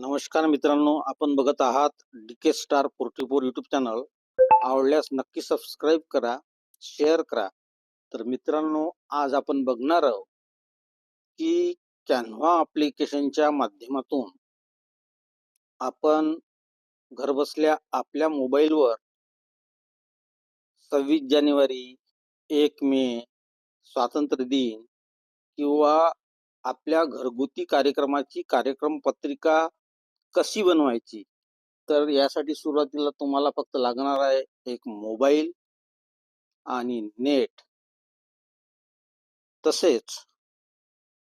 नमस्कार मित्रांनो आपण बघत आहात DK star forty four YouTube channel आवडल्यास नक्की सबस्क्राईब करा शेअर करा. तर मित्रांनो आज आपण बघणार आहोत की कॅन्व्हा अप्लिकेशनच्या माध्यमातून आपण घरबसल्या आपल्या मोबाईलवर सव्वीस जानेवारी एक मे स्वातंत्र्य दिन किंवा आपल्या घरगुती कार्यक्रमाची कार्यक्रम पत्रिका कशी बनवायची? तर यासाठी सुरुवातीला तुम्हाला फक्त लागणार आहे एक मोबाईल आणि नेट. तसेच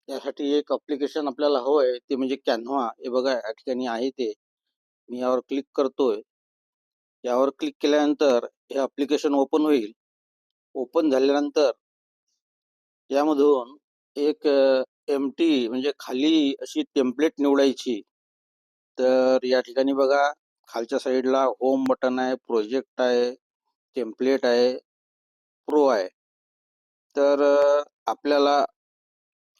यासाठी एक अप्लिकेशन आपल्याला हवं आहे ते म्हणजे कॅन्व्हा हे बघा या ठिकाणी आहे ते. मी यावर क्लिक करतोय. यावर क्लिक केल्यानंतर हे अप्लिकेशन ओपन होईल. ओपन झाल्यानंतर यामधून एक एम टी म्हणजे खाली अशी टेम्पलेट निवडायची. तर या ठिकाणी बघा खालच्या साईडला होम बटन आहे प्रोजेक्ट आहे टेम्पलेट आहे प्रो आहे. तर आपल्याला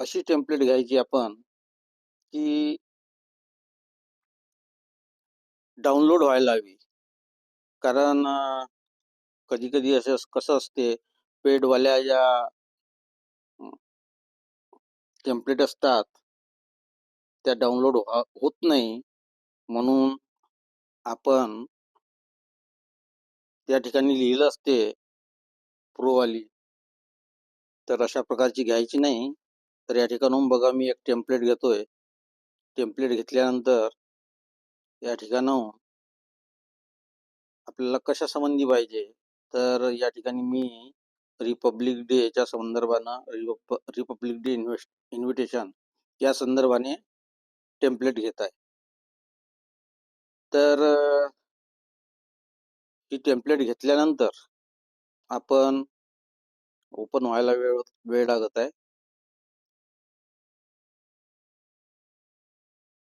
अशी टेम्पलेट घ्यायची आपण की डाउनलोड व्हायला हवी. कारण कधी कधी असं कसं असते पेडवाल्या ज्या टेम्पलेट असतात त्या डाउनलोड हो, होत नाही. म्हणून आपण त्या ठिकाणी लिहिलं असते प्रोवाली. तर अशा प्रकारची घ्यायची नाही. तर या ठिकाणून बघा मी एक टेम्पलेट घेतोय. टेम्पलेट घेतल्यानंतर या ठिकाणाहून आपल्याला कशा संबंधी पाहिजे? तर या ठिकाणी मी रिपब्लिक डेच्या संदर्भानं रिपब्लिक डे इन्व्हेस्ट इन्व्हिटेशन या संदर्भाने टेम्पलेट घेत आहे. तर ही टेम्पलेट घेतल्यानंतर आपण ओपन व्हायला वेळ वेळ लागत आहे.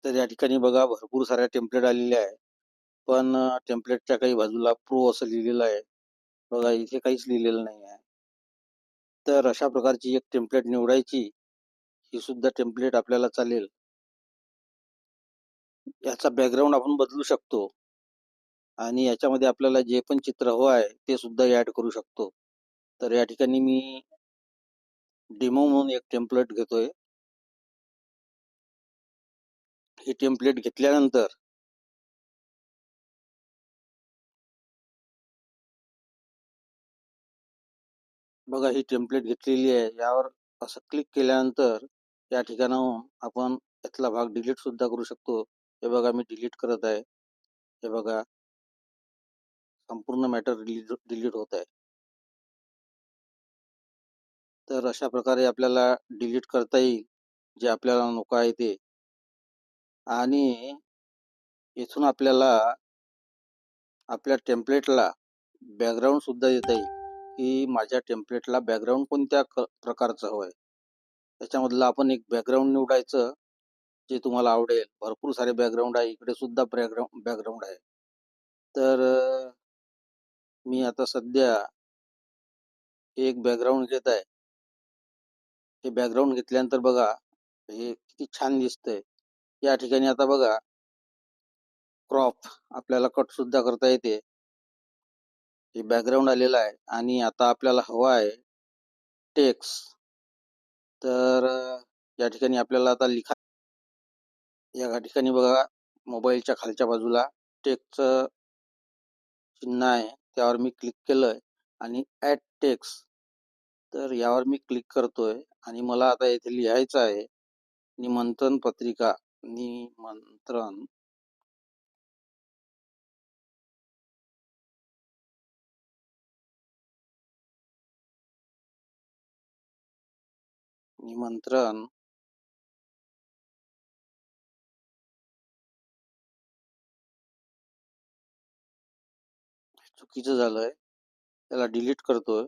तर या ठिकाणी बघा भरपूर साऱ्या टेम्पलेट आलेल्या आहे पण टेम्पलेटच्या काही बाजूला प्रो असं लिहिलेलं आहे. बघा इथे काहीच लिहिलेलं नाही आहे. तर अशा प्रकारची एक टेम्पलेट निवडायची ही सुद्धा टेम्पलेट आपल्याला चालेल. याचा बॅकग्राऊंड आपण बदलू शकतो. आणि याच्यामध्ये आपल्याला जे पण चित्र हवं आहे ते सुद्धा ऍड करू शकतो. तर या ठिकाणी मी डेमो म्हणून एक टेम्पलेट घेतोय. ही टेम्पलेट घेतल्यानंतर बघा ही टेम्पलेट घेतलेली आहे. यावर असं क्लिक केल्यानंतर या ठिकाणाहून आपण यातला भाग डिलीट सुद्धा करू शकतो. हे बघा मी डिलीट करत आहे. हे बघा. संपूर्ण मॅटर डिलीट डिलीट होत आहे. तर अशा प्रकारे आपल्याला डिलीट करता येईल. जे आपल्याला नको आहे ते. आणि इथून आपल्याला आपल्या टेम्पलेटला बॅकग्राऊंड सुद्धा देता येईल की माझ्या टेम्पलेटला बॅकग्राऊंड कोणत्या क- प्रकारचं हवं आहे त्याच्यामधलं आपण एक बॅकग्राऊंड निवडायचं. जे तुम्हाला आवडेल. भरपूर सारे बॅकग्राऊंड आहे. इकडे सुद्धा बॅकग्राऊंड बॅकग्राऊंड आहे. तर मी आता सध्या एक बॅकग्राऊंड घेत आहे. हे बॅकग्राऊंड घेतल्यानंतर बघा हे किती छान दिसतंय. या ठिकाणी आता बघा क्रॉप आपल्याला कट सुद्धा करता येते. हे बॅकग्राऊंड आलेलं आहे. आणि आता आपल्याला हवा आहे टेक्स तर या ठिकाणी आपल्याला आता लिखा या ठिकाणी बघा मोबाईलच्या खालच्या बाजूला टेक्सचं चिन्ह आहे. त्यावर मी क्लिक केलंय आणि ऍट टेक्स तर यावर मी क्लिक करतोय आणि मला आता येथे लिहायचं आहे निमंत्रण पत्रिका निमंत्रण. निमंत्रण. चुकीचं झालंय. त्याला डिलीट करतोय.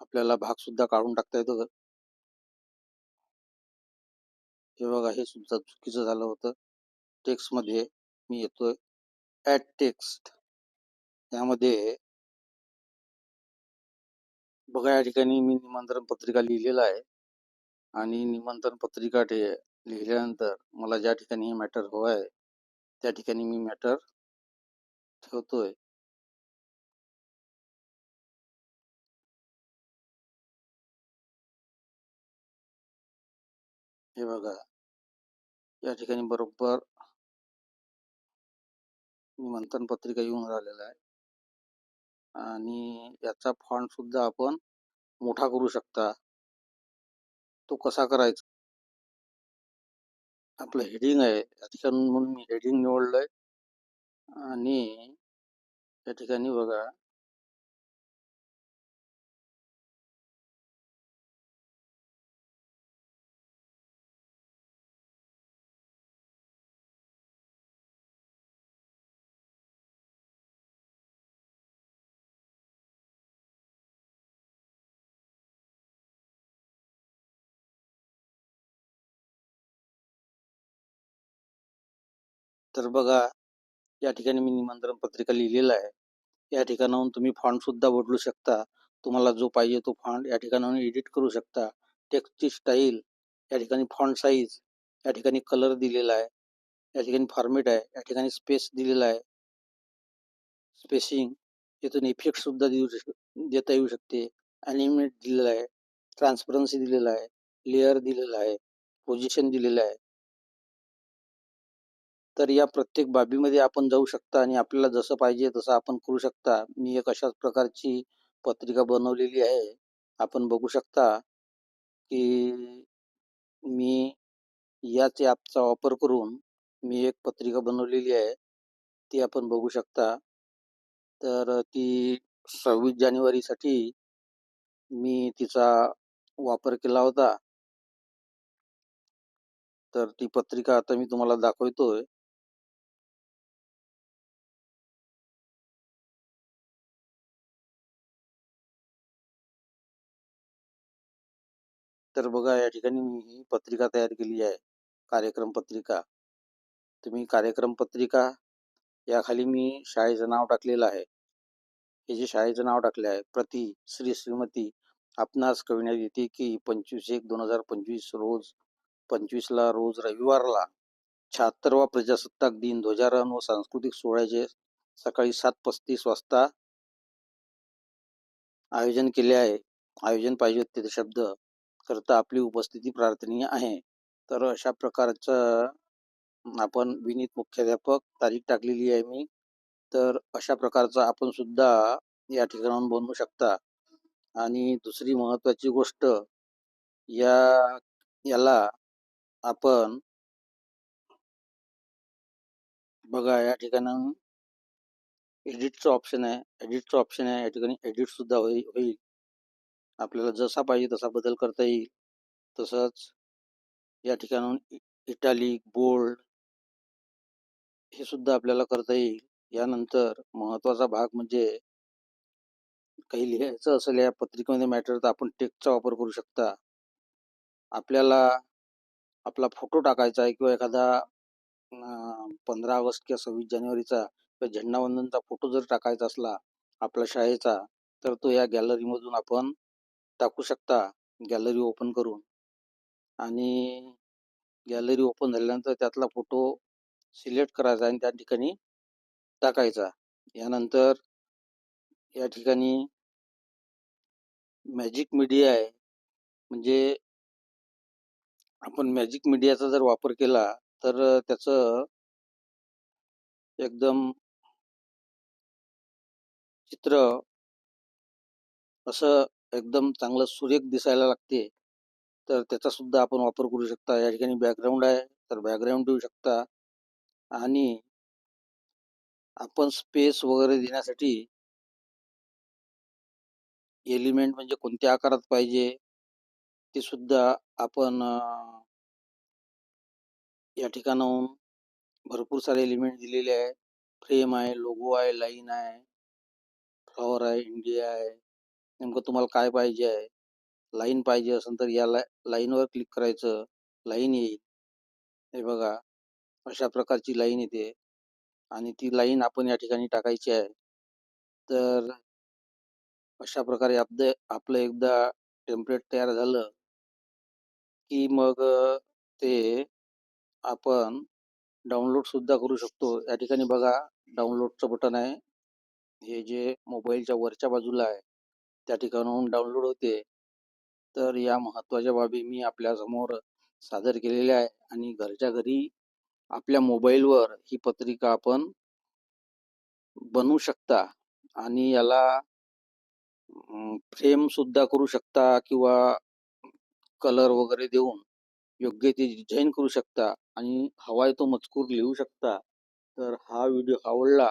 आपल्याला भाग सुद्धा काढून टाकता येतो हे बघा हे सुद्धा चुकीचं झालं होतं. टेक्स्टमध्ये मी येतोय. ॲट टेक्स्ट यामध्ये बघा या ठिकाणी मी निमंत्रण पत्रिका लिहिलेलं आहे. आणि निमंत्रण पत्रिका ठे लिहिल्यानंतर मला ज्या ठिकाणी हे मॅटर हवं आहे त्या ठिकाणी मी मॅटर ठेवतोय. हे बघा या ठिकाणी बरोबर निमंत्रण पत्रिका येऊन राहिलेला आहे. आणि याचा फॉन्ट सुद्धा आपण मोठा करू शकता. तो कसा करायचा? आपलं हेडिंग आहे. या ठिकाणी म्हणून मी हेडिंग निवडलंय. आणि या ठिकाणी बघा तर बघा या ठिकाणी मी निमंत्रण पत्रिका लिहिलेला आहे. या ठिकाणाहून तुम्ही फॉन्ट सुद्धा बदलू शकता. तुम्हाला जो पाहिजे तो फॉन्ट या ठिकाणाहून एडिट करू शकता. टेक्स्टची स्टाईल या ठिकाणी फॉन्ट साईज या ठिकाणी कलर दिलेला आहे. या ठिकाणी फॉर्मेट आहे. या ठिकाणी स्पेस दिलेला आहे. स्पेसिंग इथून इफेक्ट सुद्धा देऊ देता येऊ शकते. ॲनिमेट दिलेला आहे. ट्रान्सपरन्सी दिलेला आहे. लेअर दिलेला आहे. पोझिशन दिलेलं आहे. तर या प्रत्येक बाबीमध्ये आपण जाऊ शकता आणि आपल्याला जसं पाहिजे तसं आपण करू शकता. मी एक अशाच प्रकारची पत्रिका बनवलेली आहे. आपण बघू शकता की मी याच ॲपचा वापर करून मी एक पत्रिका बनवलेली आहे. ती आपण बघू शकता. तर ती सव्वीस जानेवारीसाठी मी तिचा वापर केला होता. तर ती पत्रिका आता मी तुम्हाला दाखवतोय. तर बघा या ठिकाणी मी ही पत्रिका तयार केली आहे. कार्यक्रम पत्रिका. तुम्ही कार्यक्रम पत्रिका याखाली मी शाळेचं नाव टाकलेलं आहे. हे जे शाळेचं नाव टाकले आहे प्रति श्री श्रीमती आपणास कळविण्यात येते की पंचवीस एक दोन हजार पंचवीस रोज पंचवीसला रोज रविवारला शहात्तरवा प्रजासत्ताक दिन ध्वजारोहण व सांस्कृतिक सोहळ्याचे सकाळी सात पस्तीस वाजता आयोजन केले आहे. आयोजन पाहिजे होते ते शब्द करता आपली उपस्थिती प्रार्थनीय आहे. तर अशा प्रकारचं आपण विनीत मुख्याध्यापक तारीख टाकलेली आहे मी. तर अशा प्रकारचं आपण सुद्धा या ठिकाणाहून बनवू शकता. आणि दुसरी महत्वाची गोष्ट या याला आपण बघा या ठिकाणाहून एडिटचं ऑप्शन आहे. एडिटचं ऑप्शन आहे. या ठिकाणी एडिट सुद्धा होईल. आपल्याला जसा पाहिजे तसा बदल करता येईल. तसंच या ठिकाणाहून इटालिक बोल्ड हे सुद्धा आपल्याला करता येईल. यानंतर महत्त्वाचा भाग म्हणजे काही लिहायचं असेल या पत्रिकेमध्ये मॅटर तर आपण टेक्स्टचा वापर करू शकता. आपल्याला आपला फोटो टाकायचा आहे किंवा एखादा पंधरा ऑगस्ट किंवा सव्वीस जानेवारीचा किंवा झेंडावंदनचा फोटो जर टाकायचा असला आपल्या शाळेचा तर तो या गॅलरीमधून आपण टाकू शकता गॅलरी ओपन करून आणि गॅलरी ओपन झाल्यानंतर त्यातला फोटो सिलेक्ट करायचा आणि त्या ठिकाणी टाकायचा. यानंतर या ठिकाणी मॅजिक मीडिया आहे. म्हणजे आपण मॅजिक मीडियाचा जर वापर केला तर त्याचं एकदम चित्र असं एकदम चांगलं सुरेख दिसायला लागते. तर त्याचा सुद्धा आपण वापर करू शकता. या ठिकाणी बॅकग्राऊंड आहे तर बॅकग्राऊंड देऊ शकता. आणि आपण स्पेस वगैरे देण्यासाठी एलिमेंट म्हणजे कोणत्या आकारात पाहिजे ते सुद्धा आपण या ठिकाणाहून भरपूर सारे एलिमेंट दिलेले आहे. फ्रेम आहे लोगो आहे लाईन आहे फ्लॉवर आहे इंडिया आहे. नेमकं तुम्हाला काय पाहिजे आहे? लाईन पाहिजे असेल तर या लाईनवर क्लिक करायचं. लाईन येईल. हे बघा. अशा प्रकारची लाईन येते. आणि ती लाईन आपण या ठिकाणी टाकायची आहे. तर अशा प्रकारे आपलं आपलं एकदा टेम्पलेट तयार झालं की मग ते आपण डाउनलोड सुद्धा करू शकतो. या ठिकाणी बघा डाउनलोडचं बटन आहे. हे जे मोबाईलच्या वरच्या बाजूला आहे. त्या ठिकाणाहून डाउनलोड होते. तर या महत्त्वाच्या बाबी मी आपल्यासमोर सादर केलेल्या आहे आणि घरच्या घरी आपल्या मोबाईलवर ही पत्रिका आपण बनवू शकता आणि याला फ्रेम सुद्धा करू शकता किंवा कलर वगैरे देऊन योग्य ती डिझाईन करू शकता आणि हवाय तो मजकूर लिहू शकता. तर हा व्हिडिओ आवडला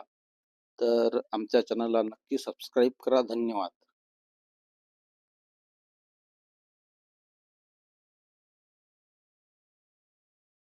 तर आमच्या चॅनलला नक्की सबस्क्राईब करा. धन्यवाद.